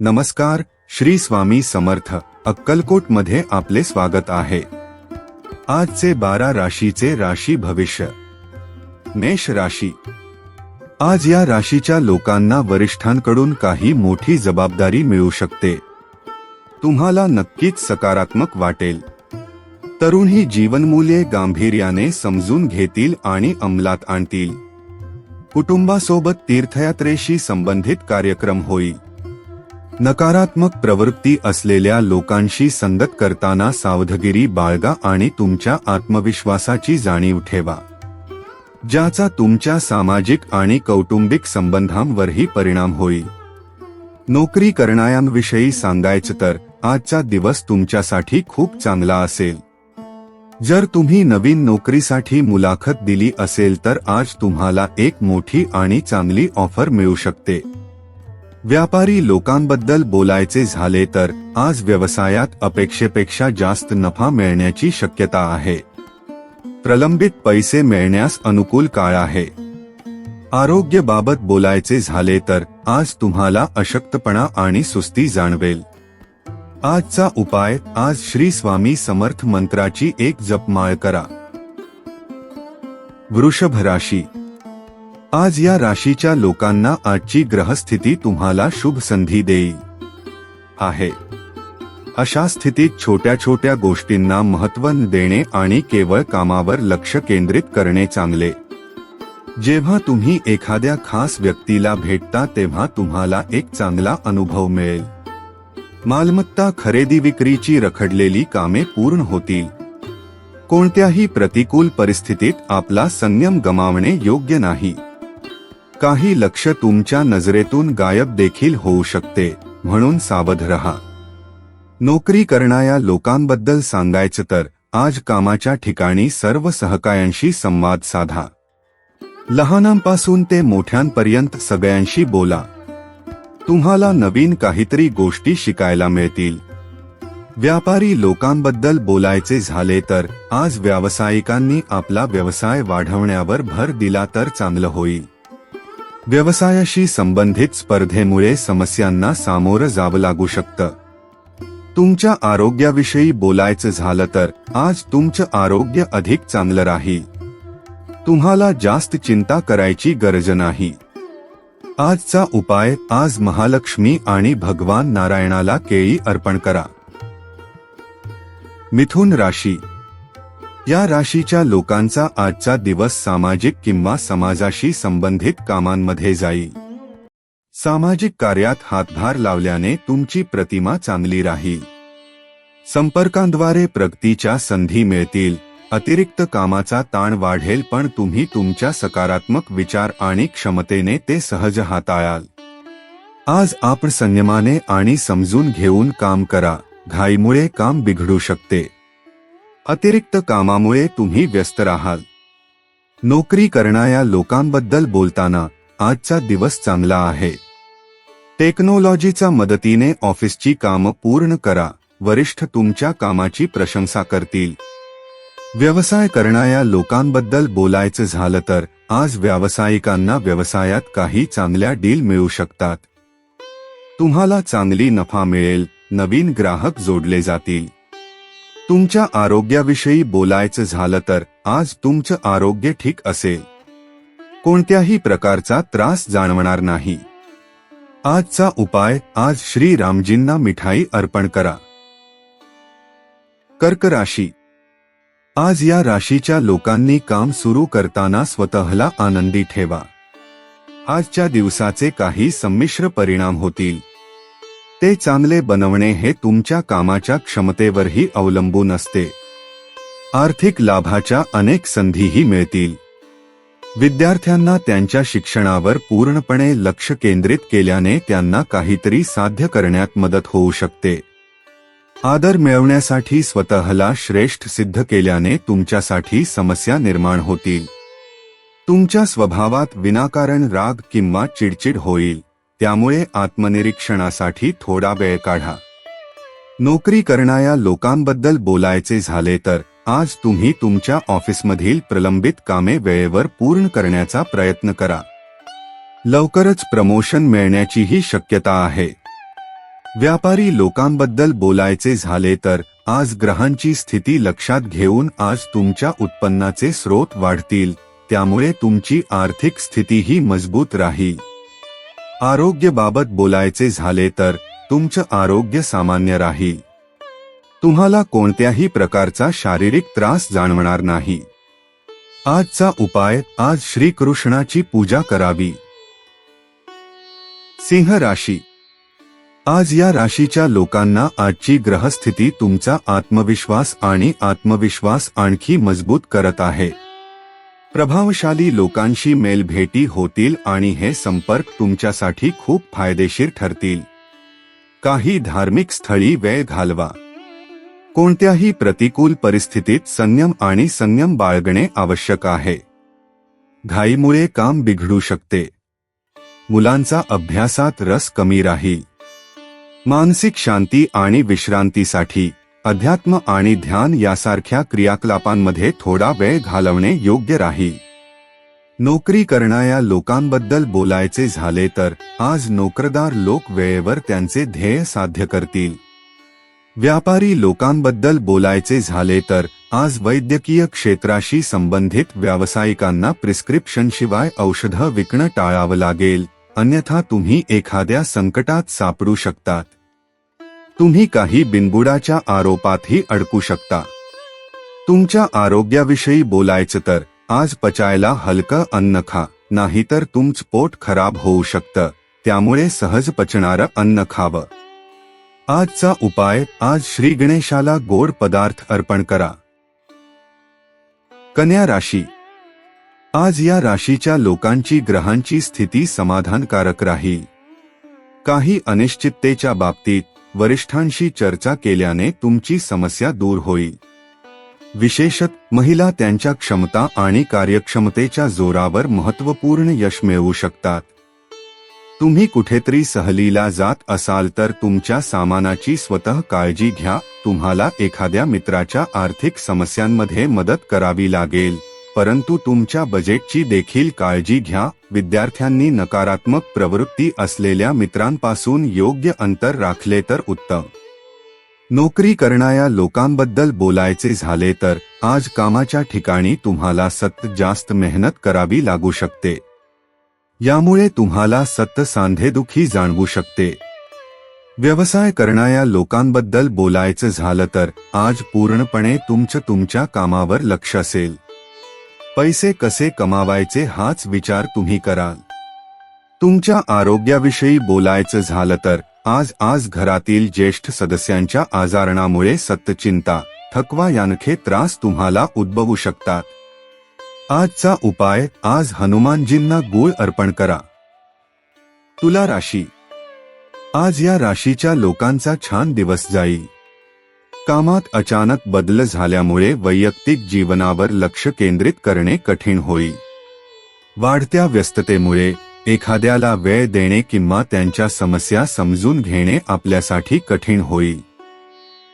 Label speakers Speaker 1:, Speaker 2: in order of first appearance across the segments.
Speaker 1: नमस्कार श्री स्वामी समर्थ अक्कलकोटमध्ये आपले स्वागत आहे. आजचे बारा राशीचे राशी भविष्य. मेष राशी. आज या राशीच्या लोकांना वरिष्ठांकडून काही मोठी जबाबदारी मिळू शकते. तुम्हाला नक्कीच सकारात्मक वाटेल. तरुण ही जीवनमूल्ये गांभीर्याने समजून घेतील आणि अंमलात आणतील. कुटुंबासोबत तीर्थयात्रेशी संबंधित कार्यक्रम होईल. नकारात्मक प्रवृत्ती असलेल्या लोकांशी संगत करताना सावधगिरी बाळगा आणि तुमच्या आत्मविश्वासाची जाणीव ठेवा. ज्याचा तुमच्या सामाजिक आणि कौटुंबिक संबंधांवरही परिणाम होईल. नोकरी करणाऱ्यांविषयी सांगायचं तर आजचा दिवस तुमच्यासाठी खूप चांगला असेल. जर तुम्ही नवीन नोकरीसाठी मुलाखत दिली असेल तर आज तुम्हाला एक मोठी आणि चांगली ऑफर मिळू शकते. व्यापारी लोकांबद्दल बोलायचे झाले तर आज व्यवसायात अपेक्षेपेक्षा जास्त नफा मिळण्याची शक्यता आहे. प्रलंबित पैसे मिळण्यास अनुकूल काळ आहे. आरोग्यबाबत बोलायचे झाले तर आज तुम्हाला अशक्तपणा आणि सुस्ती जाणवेल. आजचा उपाय आज श्री स्वामी समर्थ मंत्राची एक जपमाळ करा. वृषभ राशी आज या राशीच्या लोकांना आजची ग्रहस्थिती तुम्हाला शुभ संधी देईल आहे. अशा स्थितीत छोट्या छोट्या गोष्टींना महत्त्व देणे आणि केवळ कामावर लक्ष केंद्रित करणे चांगले. जेव्हा तुम्ही एखाद्या खास व्यक्तीला भेटता तेव्हा तुम्हाला एक चांगला अनुभव मिळेल. मालमत्ता खरेदी विक्रीची रखडलेली कामे पूर्ण होतील. कोणत्याही प्रतिकूल परिस्थितीत आपला संयम गमावणे योग्य नाही. काही लक्ष तुमच्या नजरेतून गायब देखील होऊ शकते म्हणून सावध रहा. नोकरी करणाऱ्या लोकांबद्दल सांगायचं तर आज कामाच्या ठिकाणी सर्व सहकायांशी संवाद साधा. लहानांपासून ते मोठ्यांपर्यंत सगळ्यांशी बोला. तुम्हाला नवीन काहीतरी गोष्टी शिकायला मिळतील. व्यापारी लोकांबद्दल बोलायचे झाले तर आज व्यावसायिकांनी आपला व्यवसाय वाढवण्यावर भर दिला तर चांगलं होईल. व्यवसायाशी संबंधित स्पर्धेमुळे समस्यांना सामोरं जावं लागू शकतं. तुमच्या आरोग्याविषयी बोलायचं झालं तर आज तुमचं आरोग्य अधिक चांगलं राहील. तुम्हाला जास्त चिंता करायची गरज नाही. आजचा उपाय आज महालक्ष्मी आणि भगवान नारायणाला केळी अर्पण करा. मिथुन राशी या राशीच्या लोकांचा आजचा दिवस सामाजिक किंवा समाजाशी संबंधित कामांमध्ये जाईल. सामाजिक कार्यात हातभार लावल्याने तुमची प्रतिमा चांगली राहील. संपर्कांद्वारे प्रगतीच्या संधी मिळतील. अतिरिक्त कामाचा ताण वाढेल पण तुम्ही तुमच्या सकारात्मक विचार आणि क्षमतेने ते सहज हाताळाल. आज आपण संयमाने आणि समजून घेऊन काम करा. घाईमुळे काम बिघडू शकते. अतिरिक्त कामामुळे तुम्ही व्यस्त राहाल. नोकरी करणाऱ्या लोकांबद्दल बोलताना आजचा दिवस चांगला आहे. टेक्नॉलॉजीच्या मदतीने ऑफिसची कामं पूर्ण करा वरिष्ठ तुमच्या कामाची प्रशंसा करतील. व्यवसाय करणाऱ्या लोकांबद्दल बोलायचं झालं तर आज व्यावसायिकांना व्यवसायात काही चांगल्या डील मिळू शकतात. तुम्हाला चांगली नफा मिळेल नवीन ग्राहक जोडले जातील. तुमच्या आरोग्याविषयी बोलायचं झालं तर आज तुमचं आरोग्य ठीक असेल. कोणत्याही प्रकारचा त्रास जाणवणार नाही. आजचा उपाय आज श्री रामजींना मिठाई अर्पण करा. कर्क राशी. आज या राशीच्या लोकांनी काम सुरू करताना स्वतःला आनंदी ठेवा. आजच्या दिवसाचे काही संमिश्र परिणाम होतील. ते चांगले बनवणे हे तुमच्या कामाच्या क्षमतेवरही अवलंबून असते. आर्थिक लाभाच्या अनेक संधीही मिळतील. विद्यार्थ्यांना त्यांच्या शिक्षणावर पूर्णपणे लक्ष केंद्रित केल्याने त्यांना काहीतरी साध्य करण्यात मदत होऊ शकते. आदर मिळवण्यासाठी स्वतःला श्रेष्ठ सिद्ध केल्याने तुमच्यासाठी समस्या निर्माण होतील. तुमच्या स्वभावात विनाकारण राग किंवा चिडचिड होईल. त्यामुळे आत्मनिरीक्षणासाठी थोडा वेळ काढा. नोकरी करणाऱ्या लोकांबद्दल बोलायचे झाले तर आज तुम्ही तुमच्या ऑफिसमधील प्रलंबित कामे वेळेवर पूर्ण करण्याचा प्रयत्न करा. लवकरच प्रमोशन मिळण्याचीही शक्यता आहे. व्यापारी लोकांबद्दल बोलायचे झाले तर आज ग्रहांची स्थिती लक्षात घेऊन आज तुमच्या उत्पन्नाचे स्रोत वाढतील त्यामुळे तुमची आर्थिक स्थितीही मजबूत राहील. आरोग्यबाबत बोलायचे झाले तर तुमचं आरोग्य सामान्य राहील. तुम्हाला कोणत्याही प्रकारचा शारीरिक त्रास जाणवणार नाही. आजचा उपाय आज श्रीकृष्णाची पूजा करावी. सिंह राशी. आज या राशीच्या लोकांना आजची ग्रहस्थिती तुमचा आत्मविश्वास आणि आत्मविश्वास आणखी मजबूत करत आहे. प्रभावशाली लोकांशी मेलभेटी होतील आणि हे संपर्क तुमच्यासाठी खूप फायदेशीर ठरतील. काही धार्मिक स्थळी वेळ घालवा. कोणत्याही प्रतिकूल परिस्थितीत संयम आणि संयम बाळगणे आवश्यक आहे. घाईमुळे काम बिघडू शकते. मुलांचा अभ्यासात रस कमी राहील. मानसिक शांती आणि विश्रांतीसाठी अध्यात्म आणि ध्यान यासारख्या क्रियाकलापांमध्ये थोडा वेळ घालवणे योग्य राहील नोकरी करणाऱ्या लोकांबद्दल बोलायचे झाले तर आज नोकरदार लोक वेळेवर त्यांचे ध्येय साध्य करतील. व्यापारी लोकांबद्दल बोलायचे झाले तर आज वैद्यकीय क्षेत्राशी संबंधित व्यावसायिकांना प्रिस्क्रिप्शनशिवाय औषधं विकणं टाळावं लागेल अन्यथा तुम्ही एखाद्या संकटात सापडू शकतात. तुम्ही काही बिनबुडाच्या आरोपातही अडकू शकता. तुमच्या आरोग्याविषयी बोलायचं तर आज पचायला हलकं अन्न खा नाहीतर तुमचं पोट खराब होऊ शकतं त्यामुळे सहज पचणारं अन्न खावं. आजचा उपाय आज श्री गणेशाला गोड पदार्थ अर्पण करा. कन्या राशी. आज या राशीच्या लोकांची ग्रहांची स्थिती समाधानकारक राहील. काही अनिश्चिततेच्या बाबतीत वरिष्ठांशी चर्चा केल्याने तुमची समस्या दूर होईल. विशेषत महिला त्यांच्या क्षमता आणि कार्यक्षमतेच्या जोरावर महत्त्वपूर्ण यश मिळवू शकतात. तुम्ही कुठेतरी सहलीला जात असाल तर तुमच्या सामानाची स्वतः काळजी घ्या तुम्हाला एखाद्या मित्राच्या आर्थिक समस्यांमध्ये मदत करावी लागेल. परंतु तुमच्या बजेटची देखील काळजी घ्या. विद्यार्थ्यांनी नकारात्मक प्रवृत्ती असलेल्या मित्रांपासून योग्य अंतर राखले तर उत्तम. नोकरी करणाऱ्या लोकांबद्दल बोलायचे झाले तर आज कामाच्या ठिकाणी तुम्हाला सत जास्त मेहनत करावी लागू शकते. यामुळे तुम्हाला सत सांधेदुखी जाणवू शकते. व्यवसाय करणाऱ्या लोकांबद्दल बोलायचं झालं तर आज पूर्णपणे तुमचं तुमच्या कामावर लक्ष असेल. पैसे कसे कमावायचे हाच विचार तुम्ही कराल. तुमच्या आरोग्याविषयी बोलायचं झालं तर आज आज घरातील ज्येष्ठ सदस्यांच्या आजारणामुळे सत्यचिंता थकवा यानखे त्रास तुम्हाला उद्भवू शकतात. आजचा उपाय आज हनुमानजींना गुळ अर्पण करा. तुला राशी. आज या राशीच्या लोकांचा छान दिवस जाईल. कामात अचानक बदल झाल्यामुळे वैयक्तिक जीवनावर लक्ष केंद्रित करणे कठीण होईल वाढत्या व्यस्ततेमुळे एखाद्याला वेळ देणे किंवा त्यांच्या समस्या समजून घेणे आपल्यासाठी कठीण होईल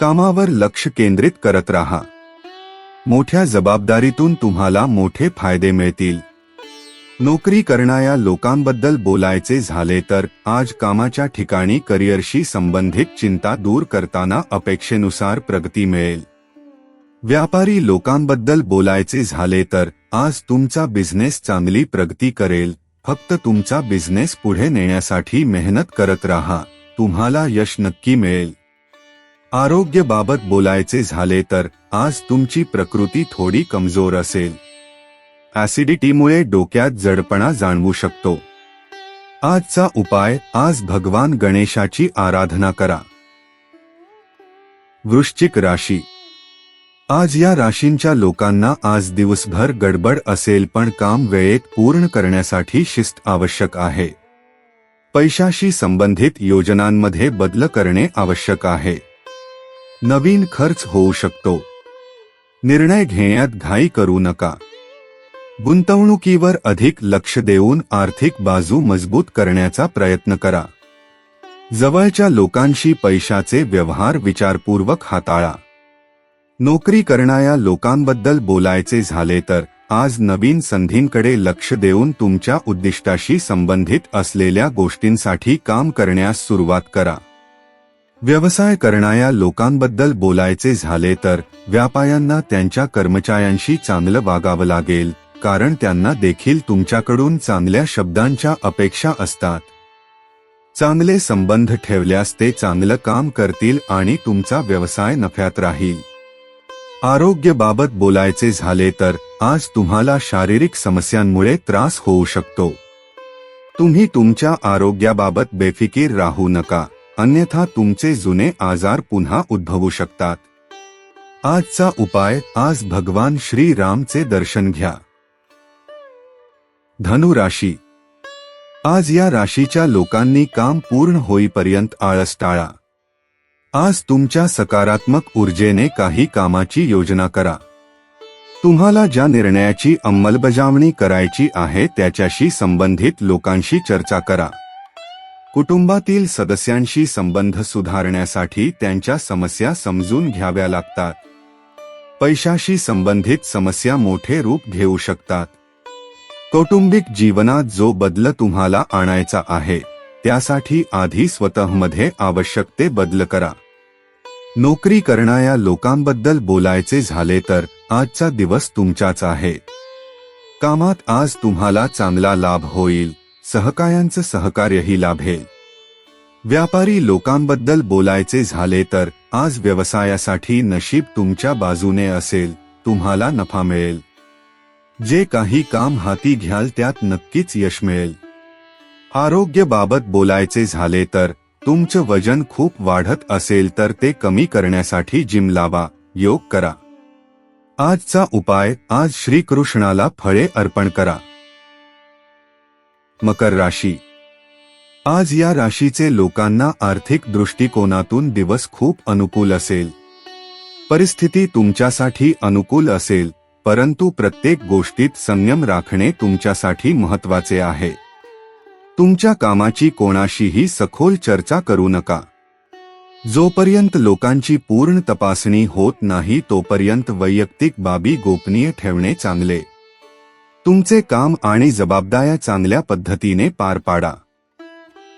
Speaker 1: कामावर लक्ष केंद्रित करत राहा. मोठ्या जबाबदारीतून तुम्हाला मोठे फायदे मिळतील. नोकरी करणाऱ्या लोकांबद्दल बोलायचे झाले तर आज कामाच्या ठिकाणी करिअरशी संबंधित चिंता दूर करताना अपेक्षेनुसार प्रगती मिळेल. व्यापारी लोकांबद्दल बोलायचे झाले तर आज तुमचा बिझनेस चांगली प्रगती करेल फक्त तुमचा बिझनेस पुढे नेण्यासाठी मेहनत करत राहा तुम्हाला यश नक्की मिळेल. आरोग्याबाबत बोलायचे झाले तर आज तुमची प्रकृती थोडी कमजोर असेल. ऍसिडिटीमुळे डोक्यात जडपणा जाणवू शकतो. आजचा उपाय आज भगवान गणेशाची आराधना करा. वृश्चिक राशी. आज या राशींच्या लोकांना आज दिवसभर गडबड असेल पण काम वेळेत पूर्ण करण्यासाठी शिस्त आवश्यक आहे. पैशाशी संबंधित योजनांमध्ये बदल करणे आवश्यक आहे. नवीन खर्च होऊ शकतो. निर्णय घेण्यात घाई करू नका. गुंतवणुकीवर अधिक लक्ष देऊन आर्थिक बाजू मजबूत करण्याचा प्रयत्न करा. जवळच्या लोकांशी पैशाचे व्यवहार विचारपूर्वक हाताळा. नोकरी करणाऱ्या लोकांबद्दल बोलायचे झाले तर आज नवीन संधींकडे लक्ष देऊन तुमच्या उद्दिष्टाशी संबंधित असलेल्या गोष्टींसाठी काम करण्यास सुरुवात करा. व्यवसाय करणाऱ्या लोकांबद्दल बोलायचे झाले तर व्यापाऱ्यांना त्यांच्या कर्मचाऱ्यांशी चांगलं वागावं लागेल. कारण त्यांना देखील तुमच्याकडून चांगल्या शब्दांच्या अपेक्षा असतात. चांगले संबंध ठेवल्यास ते चांगलं काम करतील आणि तुमचा व्यवसाय नफ्यात राहील. आरोग्याबाबत बोलायचे झाले तर आज तुम्हाला शारीरिक समस्यांमुळे त्रास होऊ शकतो. तुम्ही तुमच्या आरोग्याबाबत बेफिकीर राहू नका अन्यथा तुमचे जुने आजार पुन्हा उद्भवू शकतात. आजचा उपाय आज भगवान श्री रामचे दर्शन घ्या. धनु राशी. आज या राशीच्या लोकांनी काम पूर्ण होईपर्यंत आळस टाळा. आज तुमच्या सकारात्मक ऊर्जेने काही कामाची योजना करा. तुम्हाला ज्या निर्णयाची अंमलबजावणी करायची आहे त्याच्याशी संबंधित लोकांशी चर्चा करा. कुटुंबातील सदस्यांशी संबंध सुधारण्यासाठी त्यांच्या समस्या समजून घ्याव्या लागतात. पैशाशी संबंधित समस्या मोठे रूप घेऊ शकतात. कौटुंबिक जीवनात जो बदल तुम्हाला आणायचा आहे त्यासाठी आधी स्वतःमध्ये आवश्यक ते बदल करा. नोकरी करणाऱ्या लोकांबद्दल बोलायचे झाले तर आजचा दिवस तुमचाच आहे. कामात आज तुम्हाला चांगला लाभ होईल सहकायांचं सहकार्यही लाभेल. व्यापारी लोकांबद्दल बोलायचे झाले तर आज व्यवसायासाठी नशीब तुमच्या बाजूने असेल तुम्हाला नफा मिळेल. जे काही काम हाती घ्याल त्यात नक्कीच यश मिळेल. आरोग्याबाबत बोलायचे झाले तर तुमचं वजन खूप वाढत असेल तर ते कमी करण्यासाठी जिम लावा योग करा. आजचा उपाय आज श्रीकृष्णाला फळे अर्पण करा. मकर राशी. आज या राशीचे लोकांना आर्थिक दृष्टिकोनातून दिवस खूप अनुकूल असेल. परिस्थिती तुमच्यासाठी अनुकूल असेल. परंतु प्रत्येक गोष्टीत संयम राखणे तुमच्यासाठी महत्त्वाचे आहे. तुमच्या कामाची कोणाशीही सखोल चर्चा करू नका. जोपर्यंत लोकांची पूर्ण तपासणी होत नाही तोपर्यंत वैयक्तिक बाबी गोपनीय ठेवणे चांगले. तुमचे काम आणि जबाबदाऱ्या चांगल्या पद्धतीने पार पाडा.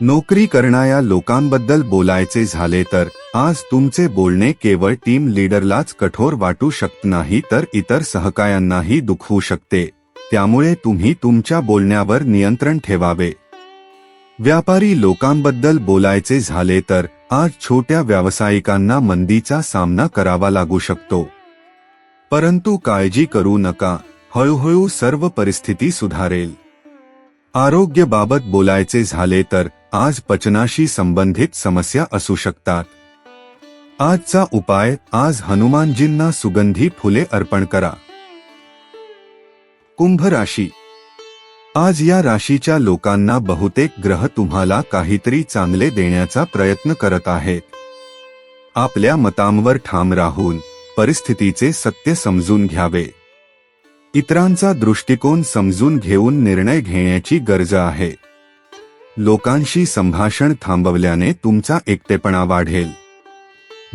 Speaker 1: नोकरी करणाऱ्या लोकांबद्दल बोलायचे झाले तर आज तुमचे बोलणे केवळ टीम लीडरलाच कठोर वाटू शकत नाही तर इतर सहकायांनाही दुखवू शकते. त्यामुळे तुम्ही तुमच्या बोलण्यावर नियंत्रण ठेवावे. व्यापारी लोकांबद्दल बोलायचे झाले तर आज छोट्या व्यावसायिकांना मंदीचा सामना करावा लागू शकतो. परंतु काळजी करू नका. हळूहळू सर्व परिस्थिती सुधारेल. आरोग्याबाबत बोलायचे झाले तर आज पचनाशी संबंधित समस्या असू शकतात. आजचा उपाय आज हनुमानजींना सुगंधी फुले अर्पण करा. कुंभ राशी. आज या राशीच्या लोकांना बहुतेक ग्रह तुम्हाला काहीतरी चांगले देण्याचा प्रयत्न करत आहेत. आपल्या मतांवर ठाम राहून परिस्थितीचे सत्य समजून घ्यावे. इतरांचा दृष्टिकोन समजून घेऊन निर्णय घेण्याची गरज आहे. लोकांशी संभाषण थांबवल्याने तुमचा एकटेपणा वाढेल.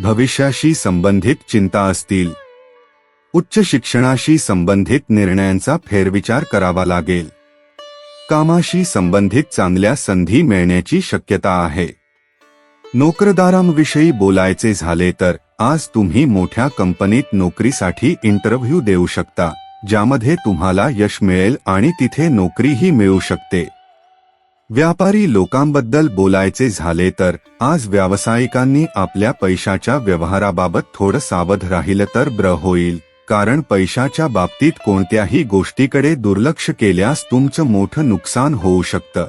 Speaker 1: भविष्याशी संबंधित चिंता असतील. उच्च शिक्षणाशी संबंधित निर्णयांचा फेरविचार करावा लागेल. कामाशी संबंधित चांगल्या संधी मिळण्याची शक्यता आहे. नोकरदारांविषयी बोलायचे झाले तर आज तुम्ही मोठ्या कंपनीत नोकरीसाठी इंटरव्ह्यू देऊ शकता. ज्यामध्ये तुम्हाला यश मिळेल आणि तिथे नोकरीही मिळू शकते. व्यापारी लोकांबद्दल बोलायचे झाले तर आज व्यावसायिकांनी आपल्या पैशाच्या व्यवहाराबाबत थोडं सावध राहिलं तर ब्र होईल कारण पैशाच्या बाबतीत कोणत्याही गोष्टीकडे दुर्लक्ष केल्यास तुमचं मोठं नुकसान होऊ शकतं.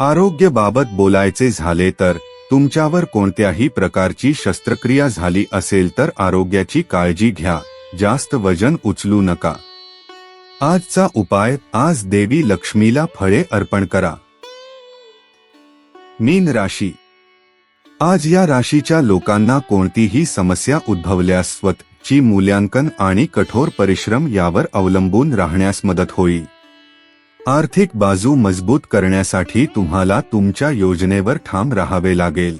Speaker 1: आरोग्यबाबत बोलायचे झाले तर तुमच्यावर कोणत्याही प्रकारची शस्त्रक्रिया झाली असेल तर आरोग्याची काळजी घ्या. जास्त वजन उचलू नका. आजचा उपाय आज देवी लक्ष्मीला फळे अर्पण करा. मीन राशी. आज या राशीच्या लोकांना कोणतीही समस्या उद्भवल्यास स्वतःची मूल्यांकन आणि कठोर परिश्रम यावर अवलंबून राहण्यास मदत होईल. आर्थिक बाजू मजबूत करण्यासाठी तुम्हाला तुमच्या योजनेवर ठाम राहावे लागेल.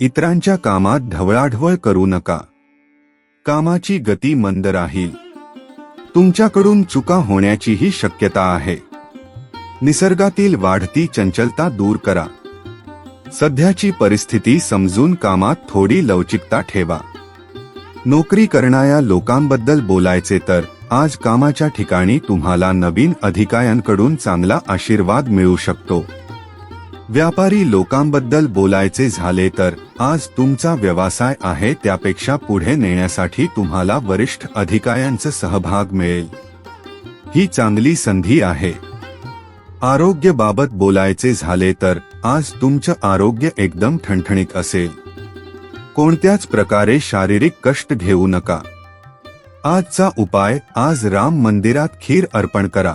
Speaker 1: इतरांच्या कामात ढवळाढवळ करू नका. कामाची गती मंद राहील. तुमच्याकडून चुका होण्याचीही शक्यता आहे. निसर्गातील वाढती चंचलता दूर करा. सध्याची परिस्थिती समजून कामात थोडी लवचिकता ठेवा. नोकरी करणाऱ्या लोकांबद्दल बोलायचे तर आज कामाच्या ठिकाणी तुम्हाला नवीन अधिकाऱ्यांकडून चांगला आशीर्वाद मिळू शकतो. व्यापारी लोकांबद्दल बोलायचे झाले तर आज तुमचा व्यवसाय आहे त्यापेक्षा पुढे नेण्यासाठी तुम्हाला वरिष्ठ अधिकाऱ्यांचा सहभाग मिळेल. ही चांगली संधी आहे. आरोग्याबाबत बोलायचे झाले तर आज तुमचं आरोग्य एकदम ठणठणीत असेल. कोणत्याच प्रकारे शारीरिक कष्ट घेऊ नका. आजचा उपाय आज राम मंदिरात खीर अर्पण करा.